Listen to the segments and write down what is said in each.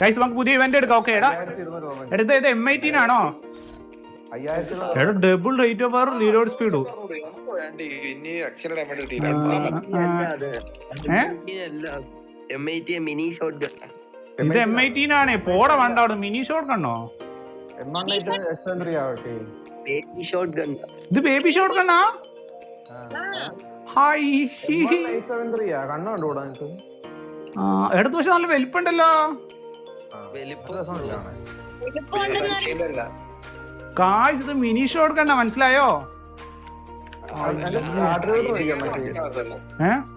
കൈസ് നമുക്ക് പുതിയ ഇവന്റ് എടുക്കാം. ഓക്കെ എടാ. എടുത്ത ഇത് എം ഐറ്റീൻ ആണോ? അയ്യായിരത്തി എടാ double rate of reload speed ഇത്. എം ഐ ഐറ്റീൻ ആണേ. പോട വേണ്ട അവിടെ മിനി ഷോട്ട് കണ്ണോ ഷോട്ട് ഇത്. ബേബി ഷോട്ട് കണ്ണാ ഹായ് കണ്ണുണ്ട് ഇടത് പക്ഷെ നല്ല വലിപ്പുണ്ടല്ലോ. കാശ് ഇത് മിനി ഷോട്ട് എടുക്കണ്ട മനസ്സിലായോ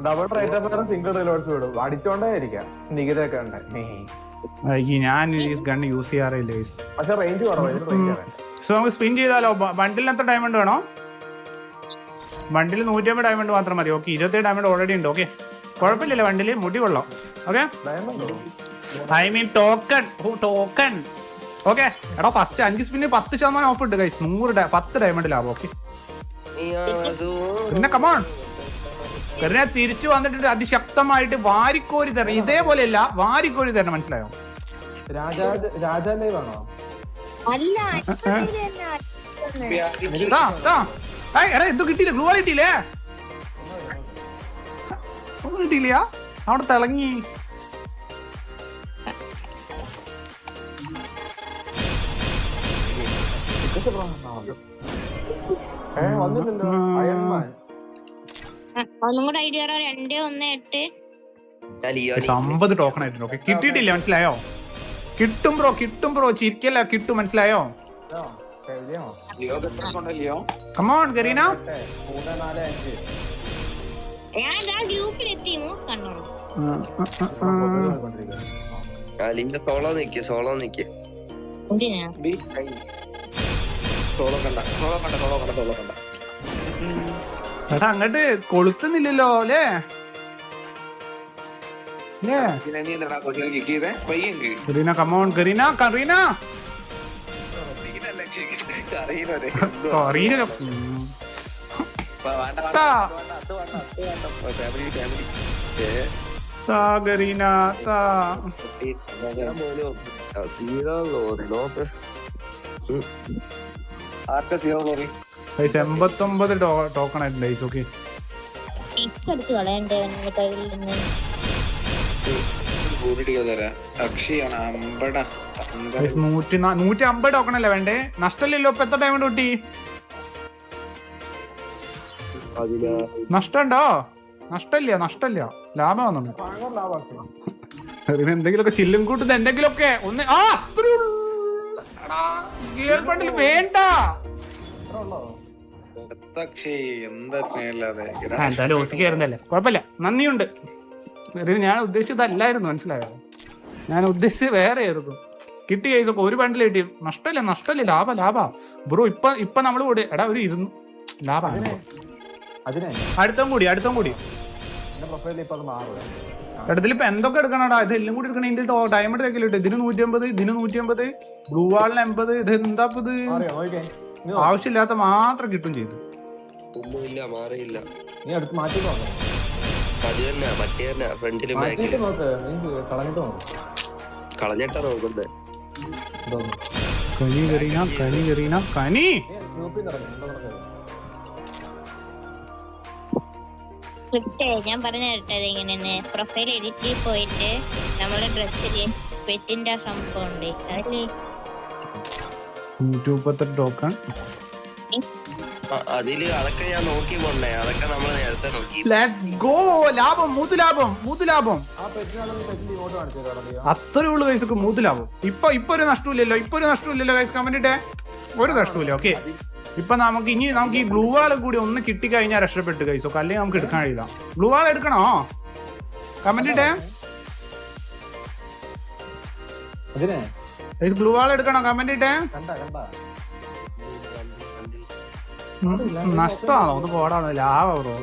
ഡബിൾ റൈറ്റ് സിംഗിൾ റിലോഡ്സ് വിടും. അടിച്ചോണ്ടായിരിക്കാം നികിതൊക്കെ ഉണ്ട്. ഞാൻ ഈ ഗൺ യൂസ് ചെയ്യാറില്ല. പക്ഷെ റേഞ്ച് സോ നമുക്ക് സ്പിൻ ചെയ്താലോ? ബണ്ടിൽ എത്ര ഡയമണ്ട് വേണോ? ബണ്ടിൽ നൂറ്റമ്പത് ഡയമണ്ട് മാത്രം മതി. ഓക്കെ ഇരുപത്തേഴ് ഡയമണ്ട് ഓൾറെഡി ഉണ്ട്. ഓക്കെ കുഴപ്പമില്ലല്ലോ വണ്ടിയിൽ മുടി കൊള്ളാം. Okay ഡയമണ്ടോ I mean token token okay എടാ ഫസ്റ്റ് അഞ്ച് സ്പിന്നിന് പത്ത് ശതമാനം ഓഫ് ഉണ്ട് ഗൈസ് നൂറ് പത്ത് ഡയമണ്ട് ലാഭം ഓക്കെ പിന്നെ കമോൺ കരുണ തിരിച്ചു വന്നിട്ട് അതിശക്തമായിട്ട് വാരിക്കോരി തരണം. ഇതേപോലെയല്ല വാരിക്കോരി തരണം മനസ്സിലായോ? രാജാ ലൈവ് ആണോ അല്ല എടാ ഇത് കിട്ടിയില്ല. ഗ്ലൂ കിട്ടിയില്ലേ ഒന്നും കിട്ടിയില്ല. അവിടെ തിളങ്ങി. ഒന്നും കൂടെ ഐഡിയ രണ്ട് ഒന്ന് എട്ട്. അമ്പത് ടോക്കൺ ആയിട്ടുണ്ട്. ഓക്കെ കിട്ടിയിട്ടില്ല മനസ്സിലായോ? കിട്ടും ബ്രോ കിട്ടും ബ്രോ ചിരിക്കല്ല കിട്ടും മനസ്സിലായോ? കമോൺ അലിന്റെ സോളോ നിക്ക് സോളോ നിക്ക് എന്തിനാ? സോളോ കണ്ട. സോളോ കണ്ട സോളോ കണ്ട സോളോ കണ്ട. എടാ അങ്ങോട്ട് കൊളുത്തുന്നില്ലല്ലോ അല്ലേ? Kareena. Come on Kareena. Kareena zero എൺപത്തൊമ്പത് ടോക്കൺ ആയിട്ടുണ്ട് ഓക്കെ അടിച്ച് കളയണ്ടേ? കയ്യിൽ നിന്ന് നൂറ്റി അമ്പത് അല്ലേ വേണ്ടേ? നഷ്ടമില്ലല്ലോ ഇപ്പൊ എത്ര ഡയമണ്ട് കിട്ടി? നഷ്ടല്ല നഷ്ടല്ല ഭയങ്കര ലാഭാക്കി അതിന് എന്തെങ്കിലുമൊക്കെ ചില്ലും കൂട്ടുന്നത് എന്തെങ്കിലുമൊക്കെ ഒന്ന് ആ അത്രേ ഉള്ളൂ. എടാ, ഗിയർ ബണ്ടിൽ വേണ്ട എന്തായാലും ഓസിക്കായിരുന്നല്ലേ കുഴപ്പമില്ല. നന്ദിയുണ്ട്. ഞാൻ ഉദ്ദേശിച്ചതല്ലായിരുന്നു മനസ്സിലായോ? ഞാൻ ഉദ്ദേശിച്ചത് വേറെ ആയിരുന്നു കിട്ടി കേസ് ഒരു ബണ്ടിൽ കിട്ടി. നഷ്ടമില്ല നഷ്ടമില്ല ലാഭ ലാഭ. ബ്രോ ഇപ്പൊ ഇപ്പൊ നമ്മൾ കൂടി എടാ ഒരു ഇരുന്നു ലാഭ. അടുത്തം കൂടി അടുത്തും കൂടി. പ്രൊഫൈലിൽ ഇപ്പൊ എന്തൊക്കെ എടുക്കണടാ? ഇത് എല്ലാം കൂടി എടുക്കണം. ഇതിന്റെ ഡയമണ്ട് വെക്കലിട്ട് ഇതിന് നൂറ്റി അമ്പത് ഇതിന് നൂറ്റി അമ്പത് ബ്ലൂ വാളിന് എൺപത് ഇത് എന്താ ഇത് ആവശ്യമില്ലാത്ത മാത്രം കിട്ടും ചെയ്തു. ഒന്നുമില്ല മാറിയില്ല. നീ അടുത്ത് മാറ്റി കളഞ്ഞിട്ട് നോക്ക്. കളഞ്ഞിട്ടാ നോക്കുന്നത് കനി കനി കനി! സ്ക്രിപ്റ്റ് ഞാൻ പറഞ്ഞു തരട്ടെ എങ്ങനെയാണ് പ്രൊഫൈൽ എഡിറ്റിൽ പോയിട്ട് നമ്മളെ ഡ്രസ്സിൽ പെറ്റിന്റെ ആ സംഭവം ഉണ്ട്. അതിൽ നൂറ്റി മുപ്പത്തെട്ട് ടോക്കൺ അതിൽ അതൊക്കെ ഞാൻ നോക്കി പോണ്ടേ? അതൊക്കെ നമ്മൾ നേരത്തെ നോക്കി. ലെറ്റ്സ് ഗോ ലാഭം മൂത്ത് ലാഭം മൂത്ത് ലാഭം അത്രേ ഉള്ളു ഗൈസ് മൂത്ത് ലാഭം ഇപ്പൊ ഇപ്പൊ ഒരു നഷ്ടമില്ലല്ലോ ഇപ്പൊ ഒരു നഷ്ടമില്ലല്ലോ കമന്റ് കമന്റിട്ടെ ഒരു നഷ്ടമില്ല ഓക്കെ ഇപ്പൊ നമുക്ക് ഇനി നമുക്ക് ഈ ബ്ലൂ വാൾ കൂടി ഒന്ന് കിട്ടിക്കഴിഞ്ഞാൽ രക്ഷപ്പെട്ട് കൈസോ അല്ലെങ്കിൽ നമുക്ക് എടുക്കാൻ കഴിയില്ല. ബ്ലൂ വാൾ എടുക്കണോ? കമന്റ് ഇട്ടേ. ബ്ലൂ വാൾ എടുക്കണോ? കമന്റ് ഇട്ടേ. കണ്ട നഷ്ടമാണോ? ഒന്ന് പോടാണോ ലാഭമാണോ ബ്രോ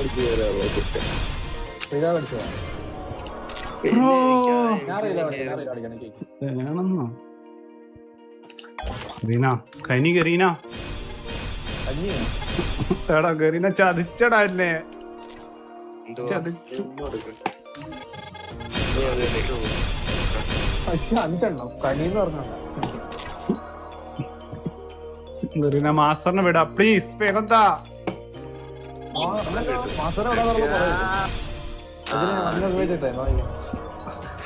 എനിക്ക് വേണമെന്നോ? കരീന കൈനി കരീന എടാ കരീന ചതിച്ചടാ എന്നെ. ചതിച്ചു. അഞ്ചെണ്ണം. കനിന്ന് പറഞ്ഞാ ഗറീന മാസ്റ്ററിനെ വിടാ. പ്ലീസ് വേഗം താ. മാസ്റ്റർ എവിടെ അതിന് നല്ല ഉപയോഗിച്ചിട്ടേ നോക്കിക്കേ.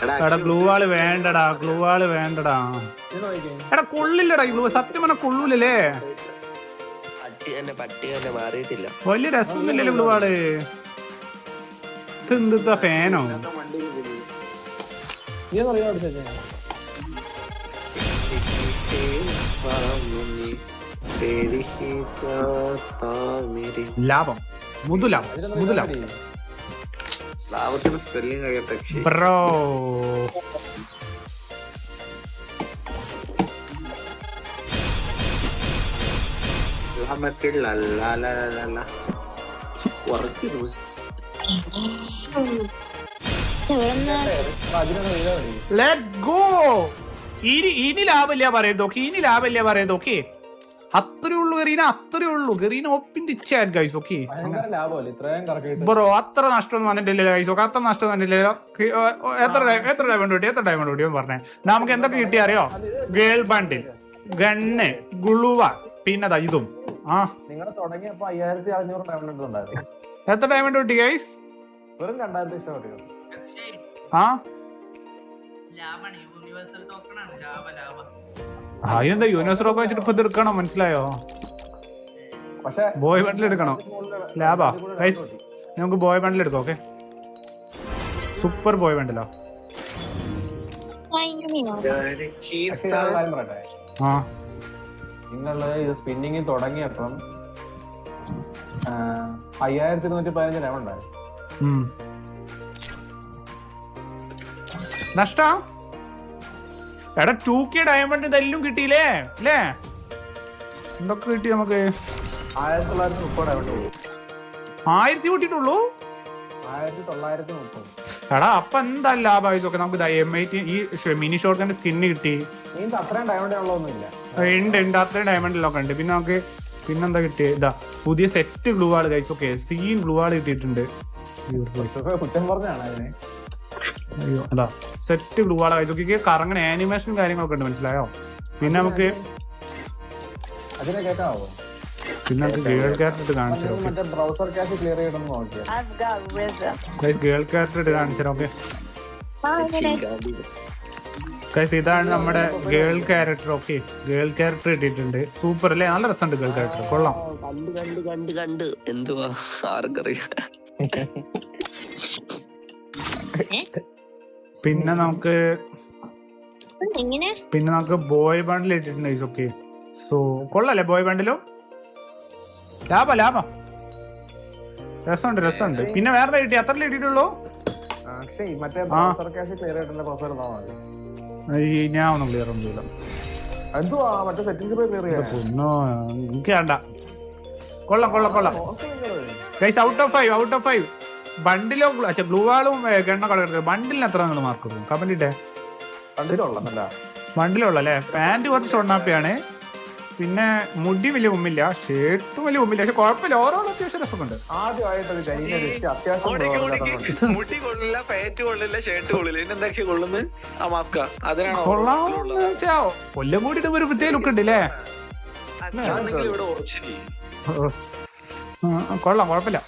എടാ ഗ്ലൂ ആൾ വേണ്ടടാ ഗ്ലൂ ആൾ വേണ്ടടാ. എടാ കൊള്ളില്ലടാ ഗ്ലൂ സത്യം പറഞ്ഞ മാറിയിട്ടില്ല. വലിയ രസമൊന്നുമില്ലല്ലോ ഗ്ലൂ ആൾ. ഇതെന്താ ഫാനോ? ലാഭം. മുതുലാഭം മുതുലാഭം ലാഭത്തിന് സ്പെല്ലിംഗ് കഴിയാത്ത അക്ഷയ് ബ്രോ ലാഭത്തില്ല ലാ ലാ ലാ ലാ ലാ. ഉറക്കിരുന്നു എവിടുന്ന് അതിനൊന്ന് വീഴാ മതി ലെറ്റ്സ് ഗോ ഇനി ഇനി ലാഭമില്ല പറയുന്നത് ഓക്കെ ഇനി ലാഭമില്ല പറയുന്നത് ഓക്കെ അത്രേ ഉള്ളൂ ഗറീന അത്രേ ഉള്ളൂ ഗറീന ഒപ്പിന്റെ ഇച്ഛയാണ് ഗൈസ് ഓക്കെ ബ്രോ അത്ര നഷ്ടമൊന്നും വന്നിട്ടില്ലല്ലോ ഗൈസ് ഓക്കെ അത്ര നഷ്ടം വന്നിട്ടില്ലല്ലോ എത്ര എത്ര ഡയമണ്ട് കിട്ടി? എത്ര ഡയമണ്ട് കിട്ടിയോ പറഞ്ഞേ. നമുക്ക് എന്തൊക്കെ കിട്ടി അറിയോ? ഗേൾ ബണ്ടിൽ ഗണ്ണ് ഗുളുവ പിന്നെ ദാ ഇതും. ആ. നിങ്ങൾ തുടങ്ങിയപ്പോ അയ്യായിരത്തി അഞ്ഞൂറ് ഡയമണ്ട് ഉണ്ടായിരുന്നു. എത്ര ഡയമണ്ട് കിട്ടി ഗൈസ് വെറും രണ്ടായിരത്തി ഇഷ്ടപ്പെട്ടു ആ. യൂണിവേഴ്സൽ ടോക്കൺ ആണ് ലാവ ലാഭ. അതിനെന്താ യൂണിവേഴ്സൽ ഒക്കെ വെച്ചിട്ട് ഇപ്പൊ എടുക്കണോ? മനസ്സിലായോ? പക്ഷെ ബോയ് ബണ്ടിൽ എടുക്കണോ? ലാബാ. ഗൈസ് നമുക്ക് ബോയ് ബണ്ടിൽ എടുക്കാം ഓക്കെ സൂപ്പർ ബോയ് ബണ്ടിലോ ആ. നിങ്ങൾ ഇത് സ്പിന്നിങ് തുടങ്ങിയപ്പം അയ്യായിരത്തി ഇരുന്നൂറ്റി പതിനഞ്ച് രാമുണ്ടായി ഉണ്ടായിരുന്നു ഉം. നഷ്ട? എടാ ടൂ കെ ഡയമണ്ട് ഇതെല്ലാം കിട്ടിയില്ലേ? അല്ലേ എന്തൊക്കെ കിട്ടി നമുക്ക്? ആയിരത്തി തൊള്ളായിരത്തി മുപ്പത് ആയിരത്തി കൂട്ടിയിട്ടുള്ളൂ? ആയിരത്തി തൊള്ളായിരത്തി മുപ്പത് എടാ അപ്പൊ എന്താ ലാഭം ഇതൊക്കെ? നമുക്ക് എം ഐ ടി ഈ മിനി ഷോർട്ടിന്റെ സ്കിന്ന് കിട്ടി അത്രയും ഡയമണ്ട് ഉള്ളതൊന്നുമില്ല ഉണ്ട് ഉണ്ട്. അത്രയും ഡയമണ്ടിലൊക്കെ ഉണ്ട്. പിന്നെ നമുക്ക് പിന്നെന്താ കിട്ടിയത് ഇതാ പുതിയ സെറ്റ് ഗ്ലൂ ആൾ കഴിച്ചു ഓക്കെ സീൻ ഗ്ലൂ ആൾ കിട്ടിയിട്ടുണ്ട്. കുറ്റം പറഞ്ഞാണ് അതിന് അയ്യോ അതാ സെറ്റ് ഗ്ലൂ ആൾ ഇതൊക്കെ നോക്കി കറങ്ങണ ആനിമേഷൻ കാര്യങ്ങളൊക്കെ ഉണ്ട് മനസ്സിലായോ? പിന്നെ നമുക്ക് പിന്നെ നമുക്ക് ഗേൾ കാണിച്ചു ഗേൾ ക്യാരക്ടർ കാണിച്ചു ഓക്കെ ഗൈസ് ഇതാണ് നമ്മുടെ girl character okay girl character ഇട്ടിട്ടുണ്ട്. സൂപ്പർ അല്ലേ? നല്ല രസമുണ്ട് ഗേൾ ക്യാരക്ടർ കൊള്ളാം. കണ്ട് കണ്ട് കണ്ട് കണ്ട്. എന്തുവാ? ആർക്കറിയാം. പിന്നെ നമുക്ക് എങ്ങനെ? പിന്നെ നമുക്ക് ബോയ് ബണ്ടിൽ ഇട്ടിട്ടുണ്ട് ഓക്കെ സോ കൊള്ളല്ലേ ബോയ് ബണ്ടിലോ ലാഭ ലാഭ. രസമുണ്ട് രസമുണ്ട്. പിന്നെ വേറെ കിട്ടി അത്ര കിട്ടിയിട്ടുള്ളൂ ഞാൻ ഒന്നും ക്ലിയർ ഒന്നും ചെയ്യില്ല. എന്തുവാ? മറ്റേ സെറ്റിംഗ്സ് പോയി ക്ലിയർ ചെയ്യാൻ പൊന്നോ എനിക്ക് വേണ്ട. കൊള്ളാം കൊള്ളാം കൊള്ളാം. Out of five out of five ബണ്ടിലോ അച്ഛാ ബ്ലൂ വാളും ഗണ്ണ കളർ ബണ്ടിലിന് എത്ര നിങ്ങൾ മാർക്ക് കൊടുക്കും കമന്റിട്ടെ കണ്ടിട്ടുള്ളതല്ല ബണ്ടിലുള്ള അല്ലേ പാന്റ് കുറച്ച് ഷൊണ്ണാപ്പിയാണ് പിന്നെ മുടി വലിയ ഉമ്മില്ല ഷർട്ടും വലിയ ഉമ്മില്ല പക്ഷെ കുഴപ്പമില്ല. ഓരോ അത്യാവശ്യം രസമുണ്ട്. ആദ്യമായിട്ട് ഒരു കരിഞ്ഞ ലിസ്റ്റ് അത്യാവശ്യം ഓടിക്ക്, ബ്രൗസർ ഓടിക്ക്. കണ്ടിട്ടുണ്ട്. മുടി കൊള്ളില്ല പാറ്റ് കൊള്ളില്ല ഷർട്ട് കൊള്ളില്ല. പിന്നെ എന്താ കൊള്ളുന്നത്? ആ മാസ്ക അതിനാണോ കൊള്ളാമെന്ന് വെച്ചാ കൊല്ലം കൂടി ഒരു പ്രത്യേക ലുക്ക് ഉണ്ട് അല്ലേ കൊള്ളാം കുഴപ്പമില്ല.